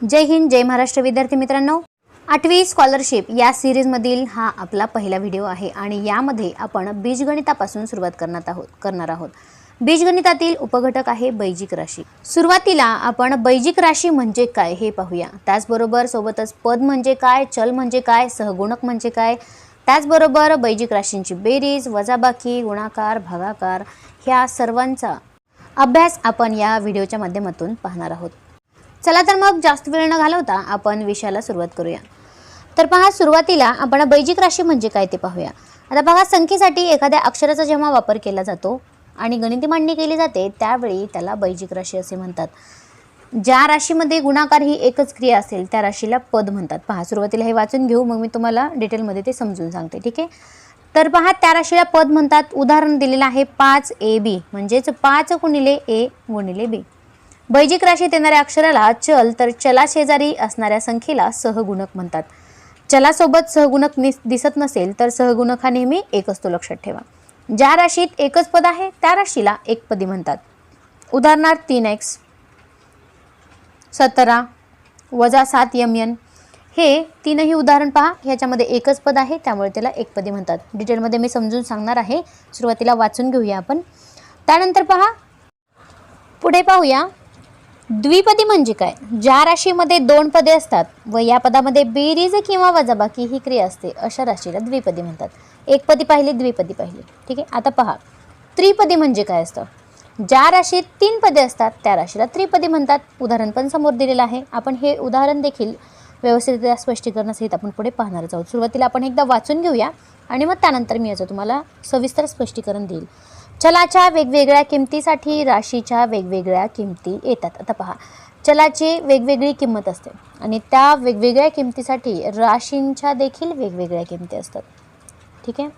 जय हिंद जय महाराष्ट्र. विद्यार्थी मित्रांनो आठवी स्कॉलरशिप या सिरीजमधील हा आपला पहिला व्हिडिओ आहे आणि यामध्ये आपण बीजगणितापासून सुरुवात करणार आहोत करणार आहोत. बीजगणितातील उपघटक आहे बैजिक राशी. सुरुवातीला आपण बैजिक राशी म्हणजे काय हे पाहूया. त्याचबरोबर सोबतच पद म्हणजे काय चल म्हणजे काय सहगुणक म्हणजे काय त्याचबरोबर बैजिक राशींची बेरीज वजाबाकी गुणाकार भागाकार ह्या सर्वांचा अभ्यास आपण या व्हिडिओच्या माध्यमातून पाहणार आहोत. चला तर मग जास्त वेळ न घालवता आपण विषयाला सुरुवात करूया. तर पहा सुरुवातीला आपण बैजिक राशी म्हणजे काय ते पाहूया. आता बघा संख्येसाठी एखाद्या अक्षराचा जेव्हा वापर केला जातो आणि गणिती मांडणी केली जाते त्यावेळी त्याला बैजिक राशी असे म्हणतात. ज्या राशीमध्ये गुणाकार ही एकच क्रिया असेल त्या राशीला पद म्हणतात. पहा सुरुवातीला हे वाचून घेऊ मग मी तुम्हाला डिटेलमध्ये ते समजून सांगते ठीक आहे? तर पहा त्या राशीला पद म्हणतात. उदाहरण दिलेलं आहे पाच ए बी म्हणजेच पाच गुणिले ए गुणिले बी. बैजिक राशीत येणाऱ्या अक्षराला चल तर चला शेजारी असणाऱ्या संख्येला सहगुणक म्हणतात. चलासोबत सहगुणक निस दिसत नसेल तर सहगुणक हा नेहमी एक असतो लक्षात ठेवा. ज्या राशीत एकच पद आहे त्या राशीला एकपदी म्हणतात. उदाहरणार्थ तीन एक्स सतरा वजा सात यम यन हे तीनही उदाहरण पहा ह्याच्यामध्ये एकच पद आहे त्यामुळे त्याला एकपदी म्हणतात. डिटेलमध्ये मी समजून सांगणार आहे सुरुवातीला वाचून घेऊया आपण. त्यानंतर पहा पुढे पाहूया. द्विपदी म्हणजे काय? ज्या राशीमध्ये दोन पदे असतात व या पदामध्ये बेरीज किंवा वजाबाकी ही क्रिया असते अशा राशीला द्विपदी म्हणतात. एकपदी पाहिली द्विपदी पाहिली. ठीक आहे? आता पहा. त्रिपदी म्हणजे काय असतं? ज्या राशीत तीन पदे असतात त्या राशीला त्रिपदी म्हणतात. उदाहरण पण समोर दिलेलं आहे. आपण हे उदाहरण देखील व्यवस्थितरित्या स्पष्टीकरणासहित आपण पुढे पाहणारच आहोत. सुरुवातीला आपण एकदा वाचून घेऊया आणि मग त्यानंतर मी याचं तुम्हाला सविस्तर स्पष्टीकरण देईल. चलाच्या वेगवेगळ्या किमतीसाठी राशीच्या वेगवेगळ्या किमती येतात. आता पहा चलाची वेगवेगळी किंमत असते आणि त्या वेगवेगळ्या किमतीसाठी राशींच्या देखील वेगवेगळ्या किमती असतात. ठीक आहे?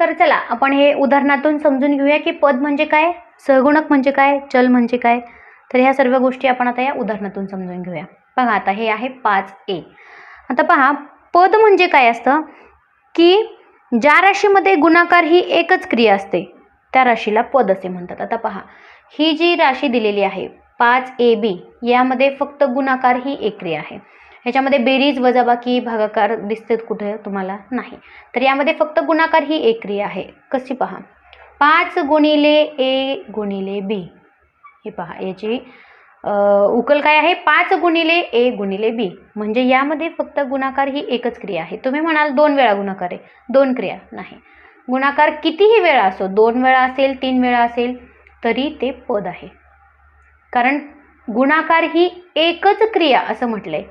तर चला आपण हे उदाहरणातून समजून घेऊया की पद म्हणजे काय सहगुणक म्हणजे काय चल म्हणजे काय. तर ह्या सर्व गोष्टी आपण आता या उदाहरणातून समजून घेऊया. बघा आता हे आहे पाच ए. आता पहा पद म्हणजे काय असतं की ज्या राशीमध्ये गुणाकार ही एकच क्रिया असते त्या राशीला पद असे म्हणतात. आता पहा ही जी राशी दिलेली आहे पाच ए बी यामध्ये फक्त गुणाकार ही एक क्रिया आहे. ह्याच्यामध्ये बेरीज वजाबाकी भागाकार दिसते कुठे तुम्हाला? नाही. तर यामध्ये फक्त गुणाकार ही एक क्रिया आहे. कशी पहा पाच गुणिले ए गुणिले बी. हे पहा याची उकल काय आहे? पाच गुणिले ए गुणिले बी. म्हणजे यामध्ये फक्त गुणाकार ही एकच क्रिया आहे. तुम्ही म्हणाल दोन वेळा गुणाकार आहे. दोन क्रिया नाही. गुणाकार कितीही वेळा असो दोन वेळा असेल तीन वेळा असेल तरी ते पद आहे. कारण गुणाकार ही एकच क्रिया असं म्हटलंय.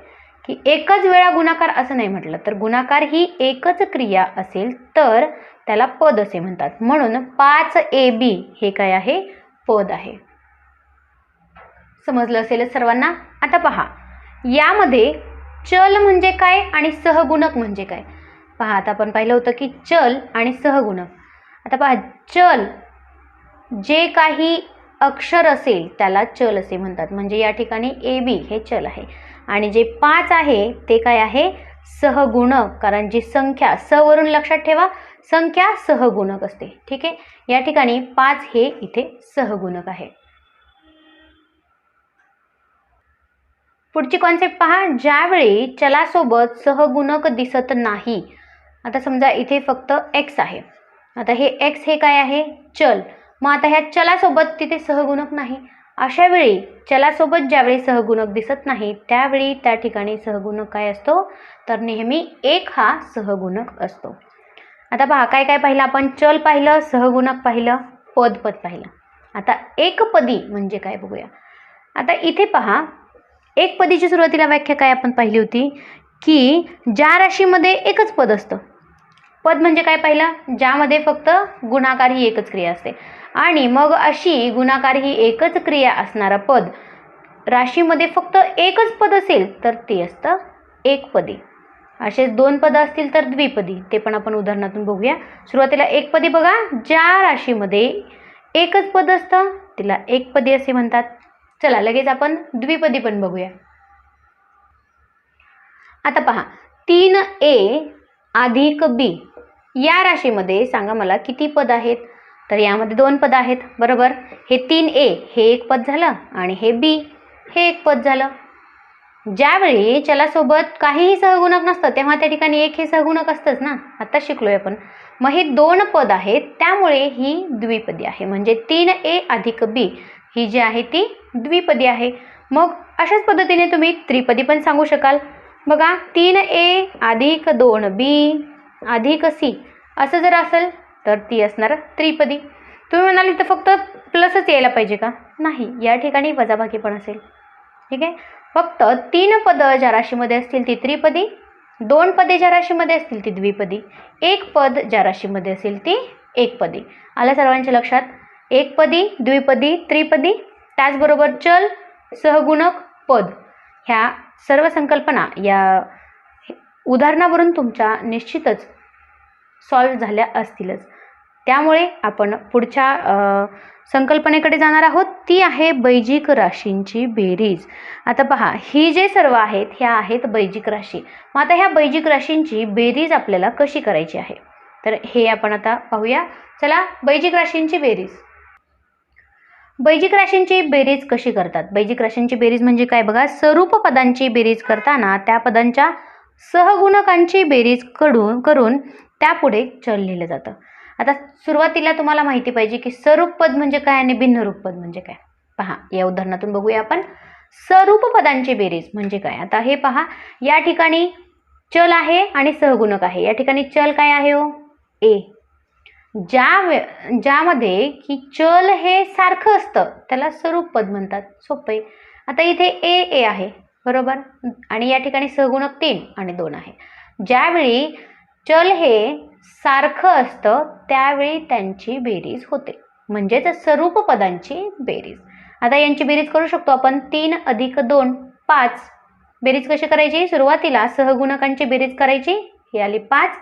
की एकच वेळा गुणाकार असं नाही म्हटलं तर गुणाकार ही एकच क्रिया असेल तर त्याला पद असे म्हणतात. म्हणून पाच ए बी हे काय आहे? पद आहे. समजलं असेलच सर्वांना? आता पहा. यामध्ये चल म्हणजे काय आणि सहगुणक म्हणजे काय? पहा आता आपण पाहिलं होतं की चल आणि सहगुणक. आता पहा चल जे काही अक्षर असेल त्याला चल असे म्हणतात. म्हणजे या ठिकाणी ए बी हे चल आहे. आणि जे पाच आहे ते काय आहे? सहगुणक. कारण जी संख्या सवरून लक्षात ठेवा संख्या सहगुणक असते. ठीक आहे? या ठिकाणी पाच हे इथे सहगुणक आहे. पुढची कॉन्सेप्ट पहा ज्यावेळी चलासोबत सहगुणक दिसत नाही. आता समजा इथे फक्त एक्स आहे. आता हे एक्स हे काय आहे? चल. मग आता ह्या चलासोबत तिथे सहगुणक नाही. अशा वेळी चलासोबत ज्यावेळी सहगुणक दिसत नाही त्यावेळी त्या ठिकाणी सहगुणक काय असतो? तर नेहमी एक हा सहगुणक असतो. आता पहा काय काय पाहिलं आपण? चल पाहिलं सहगुणक पाहिलं पद पद पाहिलं. आता एकपदी म्हणजे काय बघूया. आता इथे पहा एक पदीची सुरुवातीला व्याख्या काय आपण पाहिली होती? की ज्या राशीमध्ये एकच पद असतं. पद म्हणजे काय पाहिलं? ज्यामध्ये फक्त गुणाकार ही एकच क्रिया असते. आणि मग अशी गुणाकार ही एकच क्रिया असणारा पद राशीमध्ये फक्त एकच पद असेल तर ते असतं एकपदी असेच दोन पदं असतील तर द्विपदी. ते पण आपण उदाहरणातून बघूया. सुरुवातीला एकपदी बघा. ज्या राशीमध्ये एकच पद असतं तिला एकपदी असे म्हणतात. चला लगेच आपण द्विपदी पण बघूया. आता पहा तीन ए अधिक बी या राशीमध्ये सांगा मला किती पद आहेत? तर यामध्ये दोन पद आहेत बरोबर? हे तीन ए हे एक पद झालं आणि हे बी हे एक पद झालं. ज्यावेळी चलासोबत काहीही सहगुणक नसतं तेव्हा त्या ठिकाणी एक हे सहगुणक असतंच ना? आता शिकलोय आपण. मग हे दोन पद आहेत त्यामुळे ही द्विपदी आहे. म्हणजे तीन ए अधिक बी ही जी आहे ती द्विपदी आहे. मग अशाच पद्धतीने तुम्ही त्रिपदी पण सांगू शकाल. बघा तीन ए अधिक दोन बी अधिक सी असं जर असेल तर ती असणार त्रिपदी. तुम्ही म्हणाल तर फक्त प्लसच यायला पाहिजे का? नाही या ठिकाणी वजाबाकी पण असेल. ठीक आहे? फक्त तीन पदं ज्या राशीमध्ये असतील ती त्रिपदी दोन पदे ज्या राशीमध्ये असतील ती द्विपदी एक पद ज्या राशीमध्ये असेल ती एकपदी. आलं सर्वांच्या लक्षात? एकपदी द्विपदी त्रिपदी त्याचबरोबर चल सहगुणक पद. ह्या सर्व संकल्पना या उदाहरणावरून तुमच्या निश्चितच सॉल्व झाल्या असतीलच. त्यामुळे आपण पुढच्या संकल्पनेकडे जाणार आहोत. ती आहे बैजिक राशींची बेरीज. आता पहा ही जे सर्व आहेत ह्या आहेत बैजिक राशी. मग आता ह्या बैजिक राशींची बेरीज आपल्याला कशी करायची आहे? तर हे आपण आता पाहूया. चला बैजिक राशींची बेरीज. बैजिक राशींची बेरीज कशी करतात? बैजिक राशींची बेरीज म्हणजे काय? बघा स्वरूप पदांची बेरीज करताना त्या पदांच्या सहगुणकांची बेरीजकडून करून त्यापुढे चल लिहिलं जातं. आता सुरुवातीला तुम्हाला माहिती पाहिजे की स्वरूप पद म्हणजे काय आणि भिन्नरूप पद म्हणजे काय? पहा या उदाहरणातून बघूया आपण. स्वरूप पदांची बेरीज म्हणजे काय? आता हे पहा या ठिकाणी चल आहे आणि सहगुणक आहे. या ठिकाणी चल काय आहे हो? ए. ज्या वे ज्यामध्ये की चल हे सारखं असतं त्याला स्वरूप पद म्हणतात. सोपे आता इथे ए ए आहे बरोबर? आणि या ठिकाणी सहगुणक तीन आणि दोन आहे. ज्यावेळी चल हे सारखं असतं त्यावेळी त्यांची बेरीज होते. म्हणजेच स्वरूप पदांची बेरीज. आता यांची बेरीज करू शकतो आपण. तीन अधिक दोन पाच. बेरीज कशी करायची? सुरुवातीला सहगुणकांची बेरीज करायची. ही आली पाच.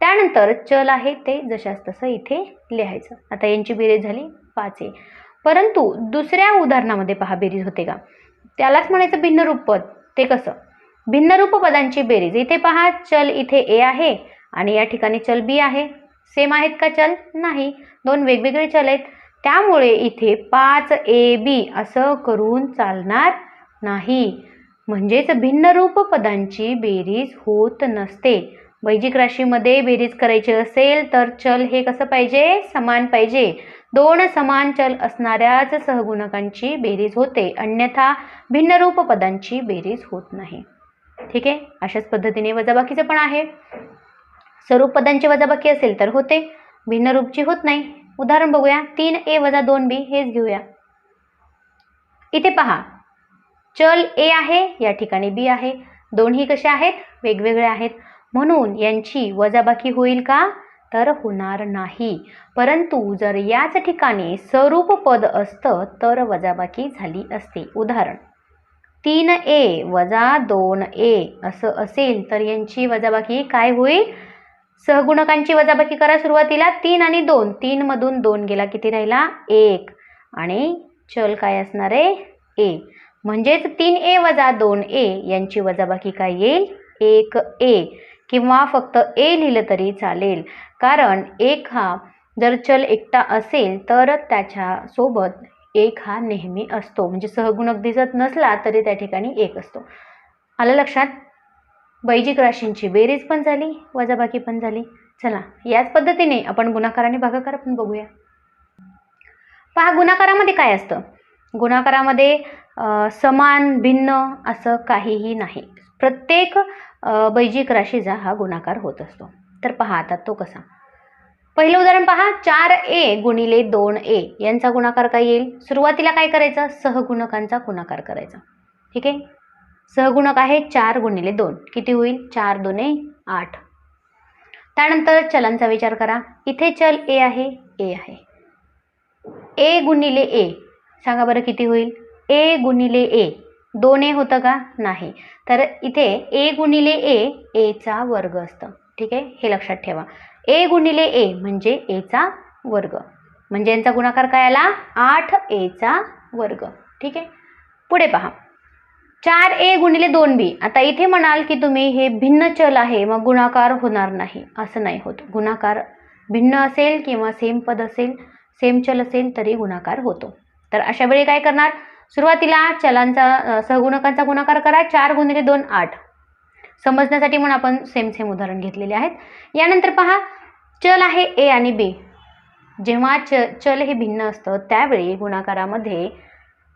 त्यानंतर चल आहे ते जशास तसं इथे लिहायचं. आता यांची बेरीज झाली पाच आहे परंतु दुसऱ्या उदाहरणामध्ये पहा बेरीज होते का? त्यालाच म्हणायचं भिन्नरूप पद. ते कसं? भिन्नरूप पदांची बेरीज. इथे पहा चल इथे ए आहे आणि या ठिकाणी चल बी आहे. सेम आहेत का चल? नाही. दोन वेगवेगळे चल आहेत. त्यामुळे इथे पाच ए बी असं करून चालणार नाही. म्हणजेच भिन्नरूप पदांची बेरीज होत नसते. वैजिक राशीमध्ये बेरीज करायची असेल तर चल हे कसं पाहिजे? समान पाहिजे. दोन समान चल असणाऱ्याच सहगुणकांची बेरीज होते. अन्यथा भिन्नरूप पदांची बेरीज होत नाही. ठीक आहे? अशाच पद्धतीने वजाबाकीचं पण आहे. स्वरूप पदांची वजाबाकी असेल तर होते. भिन्नरूपची होत नाही. उदाहरण बघूया. तीन ए वजा दोन बी हेच घेऊया. इथे पहा. चल ए आहे या ठिकाणी बी आहे. दोन्ही कसे आहेत? वेगवेगळे आहेत. म्हणून यांची वजाबाकी होईल का? तर होणार नाही. परंतु जर याच ठिकाणी स्वरूप पद असतं तर वजाबाकी झाली असते. उदाहरण तीन ए वजा दोन ए असं असेल तर यांची वजाबाकी काय होईल? सहगुणकांची वजाबाकी करा सुरुवातीला. तीन आणि दोन तीनमधून दोन गेला किती राहिला? एक. आणि चल काय असणार आहे? ए. म्हणजेच तीन ए वजा दोन ए यांची वजाबाकी काय येईल? एक ए. किंवा फक्त ए लिहिलं तरी चालेल. कारण एक हा जर चल एकटा असेल तर त्याच्यासोबत एक हा नेहमी असतो. म्हणजे सहगुणक दिसत नसला तरी त्या ठिकाणी एक असतो. आलं लक्षात? बैजिक राशींची बेरीज पण झाली वजाबाकी पण झाली. चला याच पद्धतीने आपण गुणाकार आणि भागाकार पण बघूया. पहा गुणाकारामध्ये काय असतं? गुणाकारामध्ये समान भिन्न असं काहीही नाही. प्रत्येक बैजिक राशीचा हा गुणाकार होत असतो. तर पहा आता तो कसा. पहिलं उदाहरण पहा चार ए गुणिले दोन ए यांचा गुणाकार काय येईल? सुरुवातीला काय करायचं? सहगुणकांचा गुणाकार करायचा. ठीक आहे? सहगुणक आहे चार गुणिले दोन. किती होईल? चार दोने आठ. त्यानंतर चलांचा विचार करा. इथे चल ए आहे ए आहे. ए गुणिले ए सांगा बरं किती होईल? ए गुणिले ए. दोन ए होतं का? नाही. तर इथे ए गुणिले ए एचा वर्ग असतं. ठीक आहे? हे लक्षात ठेवा. ए गुणिले ए म्हणजे एचा वर्ग. म्हणजे यांचा गुणाकार काय आला? आठ एचा वर्ग. ठीक आहे? पुढे पहा. चार ए गुणिले दोन बी आता इथे म्हणाल की तुम्ही हे भिन्न चल आहे मग गुणाकार होणार नाही. असं नाही होत. गुणाकार भिन्न असेल किंवा सेम पद असेल सेम चल असेल तरी गुणाकार होतो. तर अशा वेळी काय करणार? सुरुवातीला चलांचा सहगुणकांचा गुणाकार करा चार गुणिले दोन आठ. समजण्यासाठी म्हणून आपण सेम सेम उदाहरण घेतलेले आहेत. यानंतर पहा चल आहे ए आणि बी जेव्हा च चल हे भिन्न असतं त्यावेळी गुणाकारामध्ये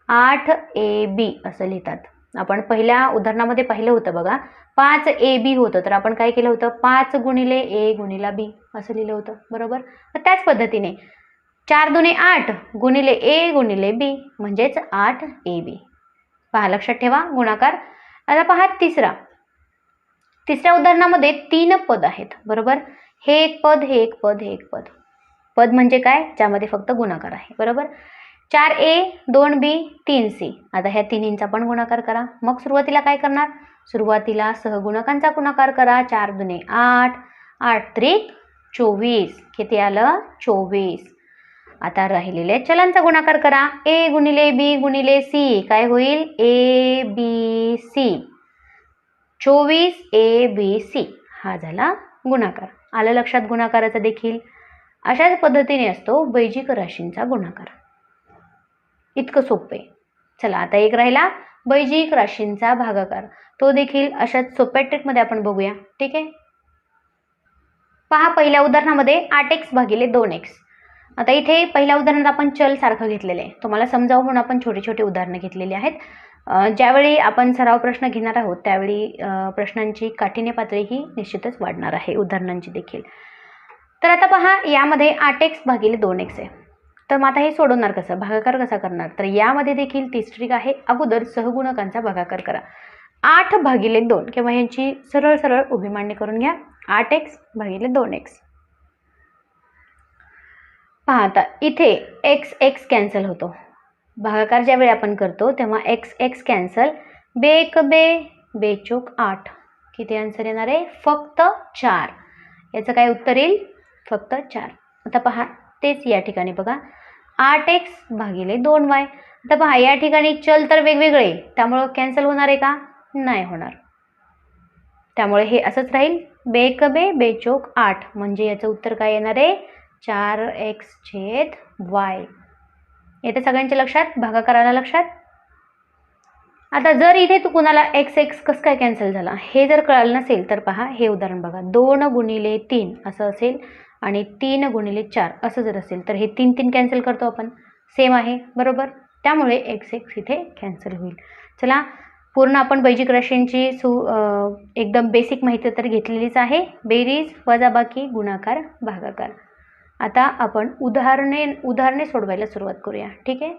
आठ ए बी असं लिहितात. आपण पहिल्या उदाहरणामध्ये पाहिलं होतं बघा पाच ए बी होतं तर आपण काय केलं होतं? पाच गुणिले ए गुणिला बी असं लिहिलं होतं बरोबर? त्याच पद्धतीने चार दुने आठ गुणिले ए गुणिले बी म्हणजेच आठ ए बी. पहा लक्षात ठेवा गुणाकार. आता पहा तिसरा. तिसऱ्या उदाहरणामध्ये तीन पद आहेत बरोबर? हे एक पद हे एक पद हे एक पद. पद म्हणजे काय? ज्यामध्ये फक्त गुणाकार आहे बरोबर? चार ए दोन बी तीन सी. आता ह्या तिन्हींचा पण गुणाकार करा. मग सुरुवातीला काय करणार? सुरुवातीला सहगुणकांचा गुणाकार करा. चार दुने आठ आठ त्रिक चोवीस. किती आलं? चोवीस. आता राहिलेले चलांचा गुणाकार करा. ए गुणिले बी गुणिले सी काय होईल? ए बी सी चोवीस ए बी सी हा झाला गुणाकार. आलं लक्षात गुणाकाराचा देखील? अशाच पद्धतीने असतो बैजिक राशींचा गुणाकार. इतकं सोपं आहे. चला आता एक राहिला. बैजिक राशींचा भागाकार. तो देखील अशाच सोप्या ट्रिकमध्ये आपण बघूया. ठीक आहे? पहा पहिल्या उदाहरणामध्ये आठ एक्स भागिले दोन एक्स आता इथे पहिल्या उदाहरणात आपण चल सारखं घेतलेलं आहे. तुम्हाला समजावं म्हणून आपण छोटे छोटे उदाहरणं घेतलेली आहेत. ज्यावेळी आपण सराव प्रश्न घेणार आहोत त्यावेळी प्रश्नांची काठीण्य पातळी ही निश्चितच वाढणार आहे उदाहरणांची देखील. तर आता पहा यामध्ये आठ एक्स भागिले दोन एक्स आहे. तर मग आता हे सोडवणार कसं? भागाकार कसा करणार? तर यामध्ये देखील तीस ट्रिक आहे. अगोदर सहगुणकांचा भागाकार करा. आठ भागिले दोन किंवा यांची सरळ सरळ उभी मांडणी करून घ्या. आठ एक्स भागिले दोन एक्स पहा आता इथे एक्स एक्स कॅन्सल होतो. भागाकार ज्यावेळी आपण करतो तेव्हा एक्स एक्स कॅन्सल बे एक बे बे चोक आठ. किती आन्सर येणार आहे? फक्त चार. याचं काय उत्तर येईल? फक्त चार. आता पहा तेच या ठिकाणी बघा. आठ एक्स भागिले दोन वाय आता पहा या ठिकाणी चल तर वेगवेगळे. त्यामुळं कॅन्सल होणार आहे का? नाही होणार. त्यामुळे हे असंच राहील. बे एक बे बे चोक आठ. म्हणजे याचं उत्तर काय येणार आहे? चार एक्स छेद वाय. येते सगळ्यांच्या लक्षात? भागाकाराला लक्षात? आता जर इथे तू कुणाला एक्स एक्स कसं काय कॅन्सल झाला? हे जर कळालं नसेल तर पहा हे उदाहरण बघा. दोन गुणिले तीन असं असेल आणि तीन गुणिले चार असं जर असेल तर हे तीन तीन कॅन्सल करतो आपण. सेम आहे बरोबर? त्यामुळे एक्स एक्स इथे कॅन्सल होईल. चला पूर्ण आपण बैजिक राशींची सु एकदम बेसिक माहिती तर घेतलेलीच आहे. बेरीज वजाबाकी गुणाकार भागाकार. आता आपण उदाहरणे उदाहरणे सोडवायला सुरुवात करूया. ठीक आहे?